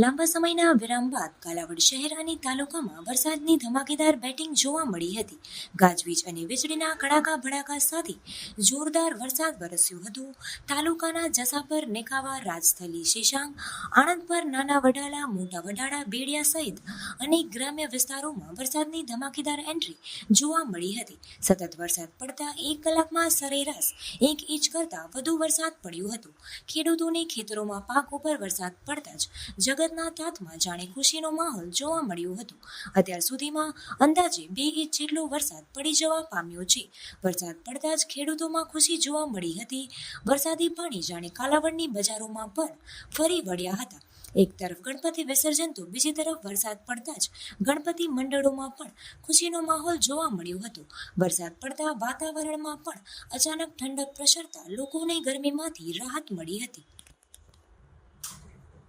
લાંબા સમયના વિરામ બાદ કાલાવડ શહેર અને તાલુકામાં વરસાદની ધમાકેદાર બેટિંગ જોવા મળી હતી. ગાજવીજ અને વીજળીના કડાકા ભડાકા સાથે જોરદાર વરસાદ વરસ્યો હતો. તાલુકાના જસાપર, નેકાવા રાજસ્થલી શેશાંગ આણંદ પર નાના વડાલા, મોટા વડાળા, બેડિયા સહિત અનેક ગ્રામ્ય વિસ્તારોમાં વરસાદની ધમાકેદાર એન્ટ્રી જોવા મળી હતી. સતત વરસાદ પડતા એક કલાકમાં સરેરાશ એક ઇંચ કરતાં વધુ વરસાદ પડ્યો હતો. ખેડૂતોને ખેતરોમાં પાક ઉપર વરસાદ પડતા જ જગતના તાતમાં જાણે ખુશીનો માહોલ જોવા મળ્યો હતો. અત્યાર સુધીમાં અંદાજે બે ઇંચ જેટલો વરસાદ પડી જવા પામ્યો છે. વરસાદ પડતા જ ખેડૂતોમાં ખુશી જોવા મળી હતી. વરસાદી પાણી જાણે કાલાવડની બજારોમાં પણ ફરી વળ્યા હતા. એક તરફ ગણપતિ વિસર્જન તો બીજી તરફ વરસાદ પડતા જ ગણપતિ મંડળોમાં પણ ખુશીનો માહોલ જોવા મળ્યો હતો. વરસાદ પડતા વાતાવરણમાં પણ અચાનક ઠંડક પ્રસરતા લોકોને ગરમીમાંથી રાહત મળી હતી.